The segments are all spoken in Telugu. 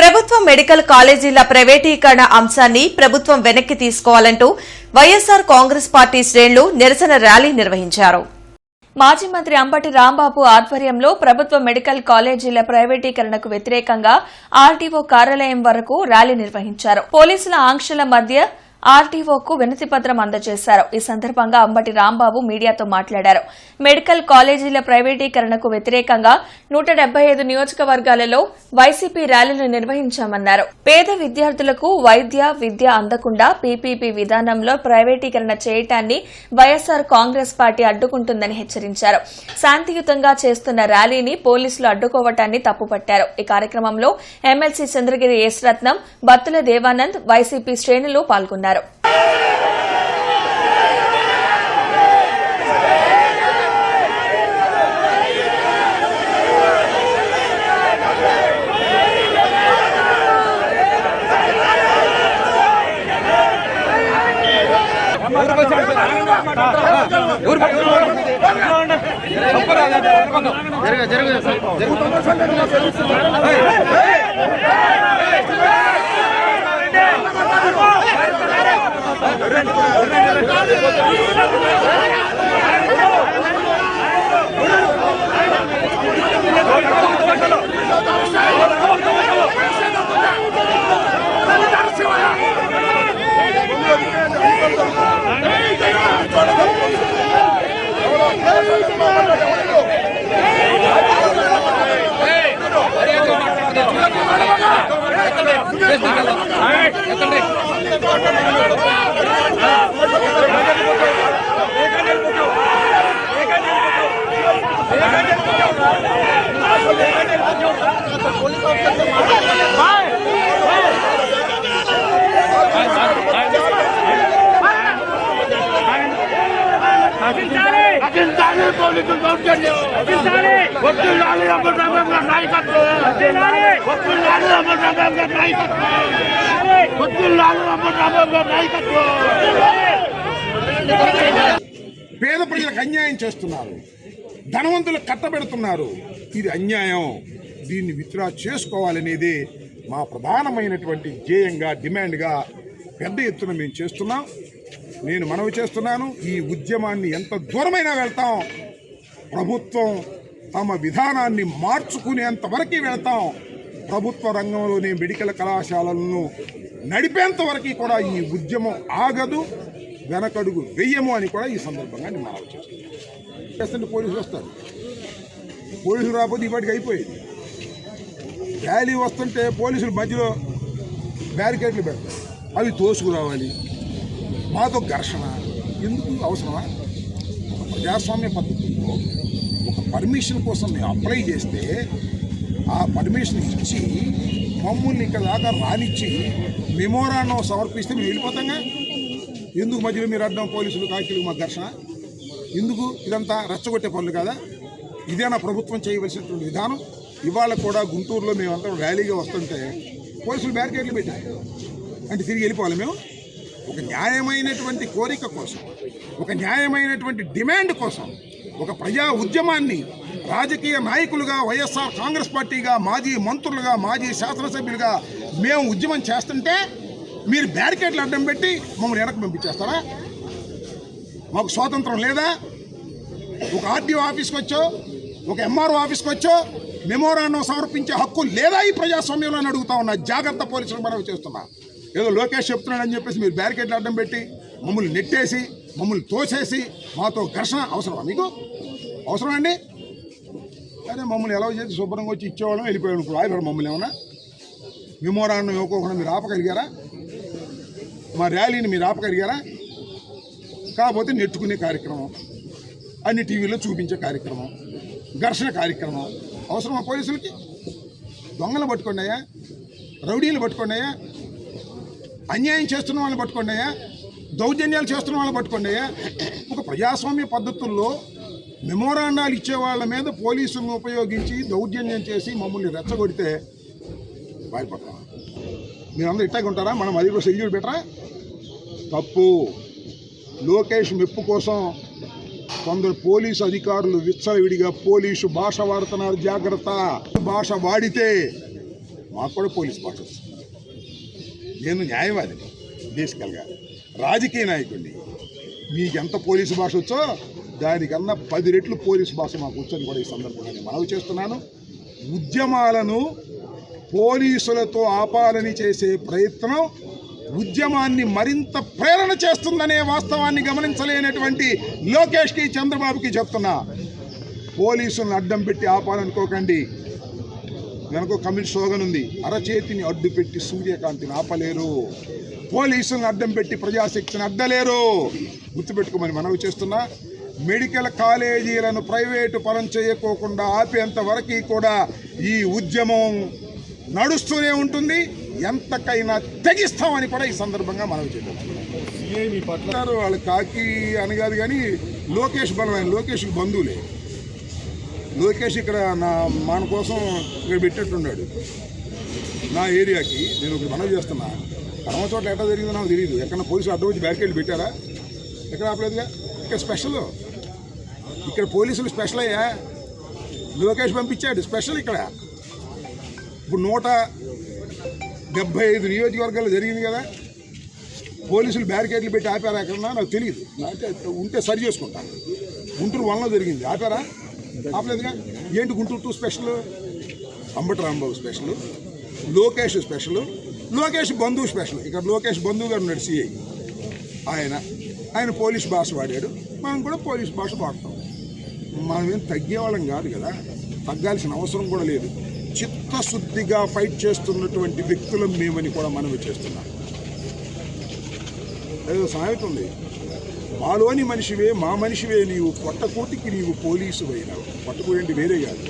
ప్రభుత్వ మెడికల్ కాలేజీల ప్రైవేటీకరణ అంశాన్ని ప్రభుత్వం వెనక్కి తీసుకోవాలంటూ వైఎస్సార్ కాంగ్రెస్ పార్టీ శ్రేణులు నిరసన ర్యాలీ నిర్వహించారు. మాజీ మంత్రి అంబటి రాంబాబు ఆధ్వర్యంలో ప్రభుత్వ మెడికల్ కాలేజీల ప్రైవేటీకరణకు వ్యతిరేకంగా ఆర్టీఓ కార్యాలయం వరకు ర్యాలీ నిర్వహించారు. పోలీసుల ఆంక్షల మధ్య ఆర్టీఓకు వినతి పత్రం అందజేశారు. ఈ సందర్భంగా అంబటి రాంబాబు మీడియాతో మాట్లాడారు. మెడికల్ కాలేజీల ప్రైవేటీకరణకు వ్యతిరేకంగా నూట డెబ్బై ఐదు నియోజకవర్గాలలో వైసీపీ ర్యాలీలు నిర్వహించామన్నారు. పేద విద్యార్థులకు వైద్య విద్య అందకుండా పీపీపీ విధానంలో ప్రైవేటీకరణ చేయటాన్ని వైఎస్సార్ కాంగ్రెస్ పార్టీ అడ్డుకుంటుందని హెచ్చరించారు. శాంతియుతంగా చేస్తున్న ర్యాలీని పోలీసులు అడ్డుకోవటాన్ని తప్పుపట్టారు. ఈ కార్యక్రమంలో ఎమ్మెల్సీ చంద్రగిరి యేసరత్నం బత్తుల దేవానంద్ వైసీపీ శ్రేణులు పాల్గొన్నారు. పాల్గొన్నారు జరుగు జరుగు జరుగు. రెండు రచించాలి పోలీసులు దౌర్జన్యం వద్దులాలి అమరరామం గారి నాయకత్వం వద్దులాలి అమరరామం గారి నాయకత్వం గారి నాయకత్వం పేద ప్రజలకు అన్యాయం చేస్తున్నారు. ధనవంతులు కట్టబెడుతున్నారు. ఇది అన్యాయం. దీన్ని విత్డ్రా చేసుకోవాలనేది మా ప్రధానమైనటువంటి ధ్యేయంగా డిమాండ్గా పెద్ద ఎత్తున మేము చేస్తున్నాం. నేను మనవి చేస్తున్నాను ఈ ఉద్యమాన్ని ఎంత దూరమైనా వెళ్తాం. ప్రభుత్వం తమ విధానాన్ని మార్చుకునేంత వరకు వెళ్తాం. ప్రభుత్వ రంగంలోని మెడికల్ కళాశాలలను నడిపేంత వరకు కూడా ఈ ఉద్యమం ఆగదు. వెనకడుగు వెయ్యము అని కూడా ఈ సందర్భంగా నేను మనవి చేస్తుంటే పోలీసులు వస్తారు. పోలీసులు రాకపోతే ఇప్పటికి అయిపోయింది. ర్యాలీ వస్తుంటే పోలీసులు మధ్యలో బ్యారికేడ్లు పెడతారు. అవి తోసుకురావాలి. మాతో ఘర్షణ ఎందుకు అవసరమా? ఒక ప్రజాస్వామ్య పద్ధతిలో ఒక పర్మిషన్ కోసం మేము అప్లై చేస్తే ఆ పర్మిషన్ ఇచ్చి మమ్మల్ని ఇక్కడ దాకా రానిచ్చి మెమోరాండం సమర్పిస్తే మేము వెళ్ళిపోతాంగా? ఎందుకు మధ్యలో మీరు అడ్డం పోలీసులు కాకిలు మా ఘర్షణ ఎందుకు ఇదంతా రెచ్చగొట్టే పనులు కదా? ఇదేనా ప్రభుత్వం చేయవలసినటువంటి విధానం? ఇవాళ కూడా గుంటూరులో మేమంతా ర్యాలీగా వస్తుంటే పోలీసులు బ్యారికేడ్లు పెట్టారు. అంటే తిరిగి వెళ్ళిపోవాలి మేము? ఒక న్యాయమైనటువంటి కోరిక కోసం ఒక న్యాయమైనటువంటి డిమాండ్ కోసం ఒక ప్రజా ఉద్యమాన్ని రాజకీయ నాయకులుగా వైఎస్ఆర్ కాంగ్రెస్ పార్టీగా మాజీ మంత్రులుగా మాజీ శాసనసభ్యులుగా మేము ఉద్యమం చేస్తుంటే మీరు బ్యారికేడ్లు అడ్డం పెట్టి మమ్మల్ని వెనక్కి పంపించేస్తారా? మాకు స్వాతంత్రం లేదా? ఒక ఆర్డీఓ ఆఫీస్కి వచ్చో ఒక ఎంఆర్ఓ ఆఫీస్కి వచ్చో మెమోరాండం సమర్పించే హక్కు లేదా ఈ ప్రజాస్వామ్యంలో అని అడుగుతా ఉన్నా జాగ్రత్త పోలీసులు మనం చేస్తున్నా. ఏదో లోకేష్ చెప్తున్నాడని చెప్పేసి మీరు బ్యారికేడ్లు అడ్డం పెట్టి మమ్మల్ని నెట్టేసి మమ్మల్ని తోసేసి మాతో ఘర్షణ అవసరమా మీకు? అవసరం అండి? అదే మమ్మల్ని ఎలా చేసి శుభ్రంగా వచ్చి ఇచ్చేవాళ్ళం వెళ్ళిపోయాడు ఇప్పుడు ఆగిపోయారు మమ్మల్ని ఏమన్నా? మెమోరాండం ఇవ్వకోకుండా మీరు ఆపగలిగారా? మా ర్యాలీని మీరు ఆపగలిగారా? కాకపోతే నెట్టుకునే కార్యక్రమం అన్ని టీవీలో చూపించే కార్యక్రమం ఘర్షణ కార్యక్రమం అవసరమా పోలీసులకి? దొంగలు పట్టుకున్నాయా? రౌడీలు పట్టుకున్నాయా? అన్యాయం చేస్తున్న వాళ్ళని పట్టుకున్నాయా? దౌర్జన్యాలు చేస్తున్న వాళ్ళని పట్టుకున్నాయా? ఒక ప్రజాస్వామ్య పద్ధతుల్లో మెమోరాండాలు ఇచ్చే వాళ్ళ మీద పోలీసులను ఉపయోగించి దౌర్జన్యం చేసి మమ్మల్ని రెచ్చగొడితే భయపడతాం. మీరందరూ ఇట్టాగి ఉంటారా మనం అది కూడా సెల్యూట్ పెట్టరా తప్పు. లోకేష్ మెప్పు కోసం కొందరు పోలీసు అధికారులు విచ్చలవిడిగా పోలీసు భాష వాడుతున్నారు. జాగ్రత్త. భాష వాడితే మాకు కూడా పోలీస్ భాష వస్తుంది. నేను న్యాయవాదిని బేసికల్గా రాజకీయ నాయకుడిని. మీకు ఎంత పోలీసు భాష వచ్చో దానికన్నా పది రెట్లు పోలీసు భాష మాకు వచ్చని కూడా ఈ సందర్భంగా నేను మనవి చేస్తున్నాను. ఉద్యమాలను పోలీసులతో ఆపాలని చేసే ప్రయత్నం ఉద్యమాన్ని మరింత ప్రేరణ చేస్తుందనే వాస్తవాన్ని గమనించలేనటువంటి లోకేష్కి చంద్రబాబుకి చెప్తున్నా. పోలీసులను అడ్డం పెట్టి ఆపాలనుకోకండి. వెనక కమిట్ స్లోగన్ ఉంది. అరచేతిని అడ్డు పెట్టి సూర్యకాంతిని ఆపలేరు. పోలీసులను అడ్డం పెట్టి ప్రజాశక్తిని అడ్డలేరు. గుర్తుపెట్టుకోమని మనవి చేస్తున్నా. మెడికల్ కాలేజీలను ప్రైవేటు పరం చేయకోకుండా ఆపేంత వరకు కూడా ఈ ఉద్యమం నడుస్తూనే ఉంటుంది. ఎంతకైనా తెగిస్తామని కూడా ఈ సందర్భంగా మనవి చేద్దాం వాళ్ళు కాకి అని కాదు కానీ లోకేష్ బలమైన లోకేష్కి బంధువులే. లోకేష్ ఇక్కడ నా మన కోసం ఇక్కడ పెట్టేట్టున్నాడు నా ఏరియాకి నేను ఒకటి మనవి చేస్తున్నా. కడమ చోట్ల ఎట్లా జరిగిందో నాకు తెలియదు ఎక్కడ పోలీసులు అడ్డం వచ్చి బ్యారికేడ్ పెట్టారా? ఎక్కడ ఆపలేదుగా? ఇక్కడ స్పెషల్ ఇక్కడ పోలీసులు స్పెషల్ అయ్యా? లోకేష్ పంపించాడు. స్పెషల్ ఇక్కడ. ఇప్పుడు నూట డెబ్బై ఐదు నియోజకవర్గాలు జరిగింది కదా. పోలీసులు బ్యారికేడ్లు పెట్టి ఆపారా ఎక్కడన్నా? నాకు తెలియదు అంటే ఉంటే సరి చేసుకుంటాను గుంటూరు వలన జరిగింది. ఆపారా? ఆపలేదుగా? ఏంటి Guntur to special? Ambati Rambabu special. Lokesh special. Lokesh బంధువు స్పెషల్. ఇక్కడ లోకేష్ బంధువు గారు ఉన్నాడు సిఐ ఆయన. ఆయన పోలీస్ భాష వాడాడు. మనం కూడా పోలీస్ భాష వాడతాం. మనం ఏం తగ్గేవాళ్ళం కాదు కదా. తగ్గాల్సిన అవసరం కూడా లేదు. చిత్తశుద్ధిగా ఫైట్ చేస్తున్నటువంటి వ్యక్తులం మేమని కూడా మనవి చేస్తున్నాం. ఏదో సామెత ఉంది మాలోని మనిషివే మా మనిషివే నీవు. కొట్టకూటికి నీవు పోలీసు అయినావు కొట్టకూటి అంటే వేరే కాదు.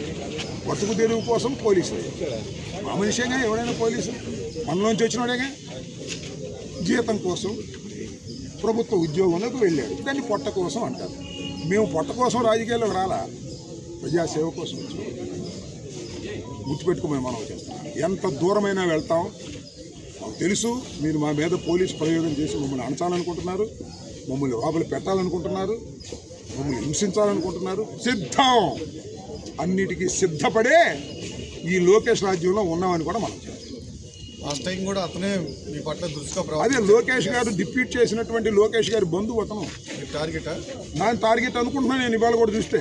కొట్టకు తెలుగు కోసం పోలీసు మా మనిషేగా ఎవడైనా పోలీసు? మనలోంచి వచ్చినోడేగా? జీతం కోసం ప్రభుత్వ ఉద్యోగంలోకి వెళ్ళాడు. దాన్ని పొట్ట కోసం అంటారు. మేము పొట్ట కోసం రాజకీయాల్లోకి రాలా? ప్రజాసేవ కోసం వచ్చాం గుర్తుపెట్టుకోమని మనం ఎంత దూరమైనా వెళ్తాం. మాకు తెలుసు మీరు మా మీద పోలీస్ ప్రయోగం చేసి మమ్మల్ని అణచాలనుకుంటున్నారు మమ్మల్ని లోపల పెట్టాలనుకుంటున్నారు మమ్మల్ని హింసించాలనుకుంటున్నారు. సిద్ధం! అన్నిటికీ సిద్ధపడే ఈ లోకేష్ రాజ్యంలో ఉన్నామని కూడా మనం లాస్ట్ టైం కూడా అతనే మీ పట్ల ప్రవర్తి అదే లోకేష్ గారు డిప్యూట్ చేసినటువంటి లోకేష్ గారి బంధువు అతను. టార్గెటా? నా టార్గెట్ అనుకుంటున్నాను నేను ఇవాళ కూడా చూస్తే.